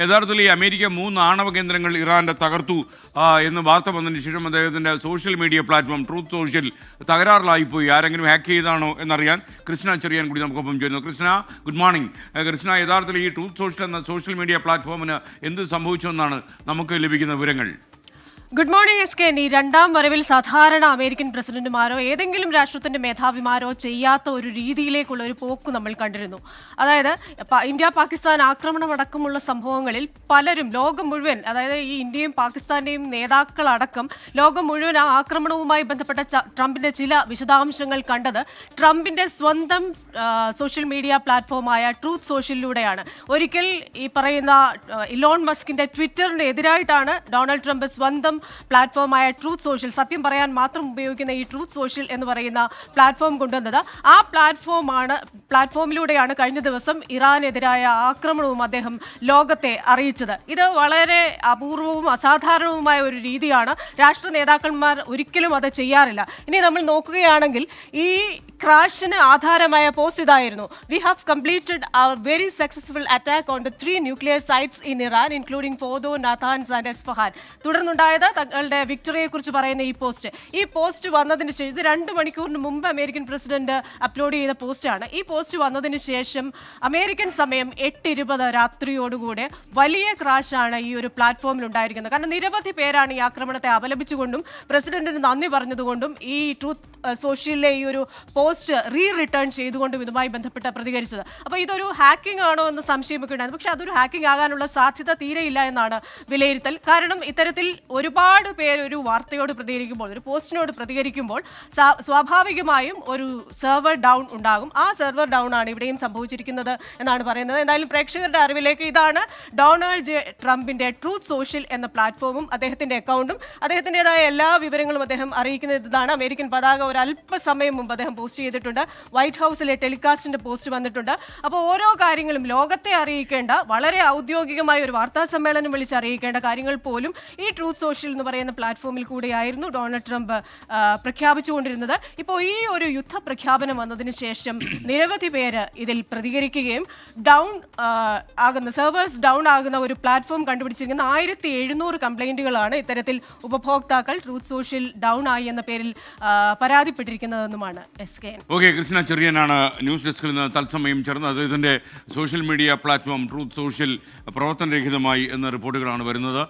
യഥാർത്ഥത്തിൽ ഈ അമേരിക്ക മൂന്ന് ആണവ കേന്ദ്രങ്ങൾ ഇറാന്റെ തകർത്തു എന്ന് വാർത്ത വന്നതിന് ശേഷം അദ്ദേഹത്തിന്റെ social media platform Truth Social തകരാറിലായിപ്പോയി. ആരെങ്കിലും ഹാക്ക് ചെയ്താണോ എന്നറിയാൻ കൃഷ്ണ ചെറിയാൻ കൂടി നമുക്കൊപ്പം ചെയ്യുന്നു കൃഷ്ണ ഗുഡ് മോർണിംഗ് കൃഷ്ണ യഥാർത്ഥത്തിൽ ഈ ട്രൂത്ത് സോഷ്യൽ എന്ന സോഷ്യൽ മീഡിയ പ്ലാറ്റ്ഫോമിന് എന്ത് സംഭവിച്ചു എന്നാണ് നമുക്ക് ലഭിക്കുന്ന വിവരങ്ങൾ? ഗുഡ് മോർണിംഗ് എസ് കെ ഈ രണ്ടാം വരവിൽ സാധാരണ അമേരിക്കൻ പ്രസിഡന്റുമാരോ ഏതെങ്കിലും രാഷ്ട്രത്തിന്റെ മേധാവിമാരോ ചെയ്യാത്ത ഒരു രീതിയിലേക്കുള്ള ഒരു പോക്ക് നമ്മൾ കണ്ടിരുന്നു. അതായത് ഇന്ത്യ പാകിസ്ഥാൻ ആക്രമണം അടക്കമുള്ള സംഭവങ്ങളിൽ പലരും ലോകം മുഴുവൻ അതായത് ഈ ഇന്ത്യയും പാകിസ്ഥാന്റെയും നേതാക്കളടക്കം ലോകം മുഴുവൻ ആ ആക്രമണവുമായി ബന്ധപ്പെട്ട ട്രംപിന്റെ ചില വിശദാംശങ്ങൾ കണ്ടത് ട്രംപിന്റെ സ്വന്തം സോഷ്യൽ മീഡിയ പ്ലാറ്റ്ഫോമായ ട്രൂത്ത് സോഷ്യലിലൂടെയാണ്. ഒരിക്കൽ ഈ പറയുന്ന ഇലോൺ മസ്കിന്റെ ട്വിറ്ററിന് എതിരായിട്ടാണ് ഡൊണാൾഡ് ട്രംപ് സ്വന്തം പ്ലാറ്റ്ഫോമായ ട്രൂത്ത് സോഷ്യൽ സത്യം പറയാൻ മാത്രം ഉപയോഗിക്കുന്ന ഈ ട്രൂത്ത് സോഷ്യൽ എന്ന് പറയുന്ന പ്ലാറ്റ്ഫോം കൊണ്ടുവന്നത്. ആ പ്ലാറ്റ്ഫോമാണ് പ്ലാറ്റ്ഫോമിലൂടെയാണ് കഴിഞ്ഞ ദിവസം ഇറാനെതിരായ ആക്രമണവും അദ്ദേഹം ലോകത്തെ അറിയിച്ചത്. ഇത് വളരെ അപൂർവവും അസാധാരണവുമായ ഒരു രീതിയാണ്. രാഷ്ട്ര നേതാക്കന്മാർ ഒരിക്കലും അത് ചെയ്യാറില്ല. ഇനി നമ്മൾ നോക്കുകയാണെങ്കിൽ ഈ ക്രാഷിന് ആധാരമായ പോസ്റ്റ് ഇതായിരുന്നു. We have completed our very successful attack on the three nuclear sites in Iran including Fordow Natanz and Esfahan തുടർന്നുണ്ടായത് തങ്ങളുടെ വിക്ടറിയെക്കുറിച്ച് പറയുന്ന ഈ പോസ്റ്റ് ഈ പോസ്റ്റ് വന്നതിന് ശേഷം ഇത് രണ്ട് മണിക്കൂറിന് മുമ്പ് അമേരിക്കൻ പ്രസിഡന്റ് അപ്ലോഡ് ചെയ്ത പോസ്റ്റാണ് ഈ പോസ്റ്റ് വന്നതിന് ശേഷം അമേരിക്കൻ സമയം എട്ട് ഇരുപത് രാത്രിയോടുകൂടെ വലിയ ക്രാഷാണ് ഈ ഒരു പ്ലാറ്റ്ഫോമിൽ ഉണ്ടായിരിക്കുന്നത്. കാരണം നിരവധി പേരാണ് ഈ ആക്രമണത്തെ അപലപിച്ചുകൊണ്ടും പ്രസിഡന്റിന് നന്ദി പറഞ്ഞതുകൊണ്ടും ഈ ട്രൂത്ത് സോഷ്യലിലെ ഈ ഒരു റീ റിട്ടേൺ ചെയ്തുകൊണ്ടും ഇതുമായി ബന്ധപ്പെട്ട് പ്രതികരിച്ചത്. അപ്പോൾ ഇതൊരു ഹാക്കിംഗ് ആണോ എന്ന് സംശയമൊക്കെ ഉണ്ടായിരുന്നു. പക്ഷേ അതൊരു ഹാക്കിംഗ് ആകാനുള്ള സാധ്യത തീരെയില്ല എന്നാണ് വിലയിരുത്തൽ. കാരണം ഇത്തരത്തിൽ ഒരുപാട് പേർ ഒരു വാർത്തയോട് പ്രതികരിക്കുമ്പോൾ ഒരു പോസ്റ്റിനോട് പ്രതികരിക്കുമ്പോൾ സ്വാഭാവികമായും ഒരു സെർവർ ഡൗൺ ഉണ്ടാകും. ആ സെർവർ ഡൗൺ ആണ് ഇവിടെയും സംഭവിച്ചിരിക്കുന്നത് എന്നാണ് പറയുന്നത്. എന്തായാലും പ്രേക്ഷകരുടെ അറിവിലേക്ക് ഇതാണ് ഡൊണാൾഡ് ജെ ട്രംപിന്റെ ട്രൂത്ത് സോഷ്യൽ എന്ന പ്ലാറ്റ്ഫോമും അദ്ദേഹത്തിന്റെ അക്കൗണ്ടും അദ്ദേഹത്തിന്റെതായ എല്ലാ വിവരങ്ങളും അദ്ദേഹം അറിയിക്കുന്നത് ഇതാണ്. അമേരിക്കൻ പതാക ഒരു അല്പസമയം മുമ്പ് അദ്ദേഹം പോസ്റ്റ് ചെയ്തിട്ടുണ്ട്. വൈറ്റ് ഹൗസിലെ ടെലികാസ്റ്റിന്റെ പോസ്റ്റ് വന്നിട്ടുണ്ട്. അപ്പോൾ ഓരോ കാര്യങ്ങളും ലോകത്തെ അറിയിക്കേണ്ട വളരെ ഔദ്യോഗികമായ ഒരു വാർത്താ സമ്മേളനം വിളിച്ച് അറിയിക്കേണ്ട കാര്യങ്ങൾ പോലും ഈ ട്രൂത്ത് സോഷ്യൽ എന്ന് പറയുന്ന പ്ലാറ്റ്ഫോമിൽ കൂടെയായിരുന്നു ഡൊണാൾഡ് ട്രംപ് പ്രഖ്യാപിച്ചുകൊണ്ടിരുന്നത്. ഇപ്പോൾ ഈ ഒരു യുദ്ധ പ്രഖ്യാപനം വന്നതിന് ശേഷം നിരവധി പേര് ഇതിൽ പ്രതികരിക്കുകയും ഡൗൺ ആകുന്ന സെർവേഴ്സ് ഡൗൺ ആകുന്ന ഒരു പ്ലാറ്റ്ഫോം കണ്ടുപിടിച്ചിരിക്കുന്ന ആയിരത്തി എഴുന്നൂറ് കംപ്ലൈന്റുകളാണ് ഇത്തരത്തിൽ ഉപഭോക്താക്കൾ ട്രൂത്ത് സോഷ്യൽ ഡൗൺ ആയി എന്ന പേരിൽ പരാതിപ്പെട്ടിരിക്കുന്നതെന്നുമാണ് എസ് കെ ഓക്കെ കൃഷ്ണ ചെറിയനാണ്. ന്യൂസ് ഡെസ്കിൽ നിന്ന് തത്സമയം ചേർന്ന് അദ്ദേഹത്തിന്റെ social media platform Truth Social പ്രവർത്തനരഹിതമായി എന്ന റിപ്പോർട്ടുകളാണ് വരുന്നത്.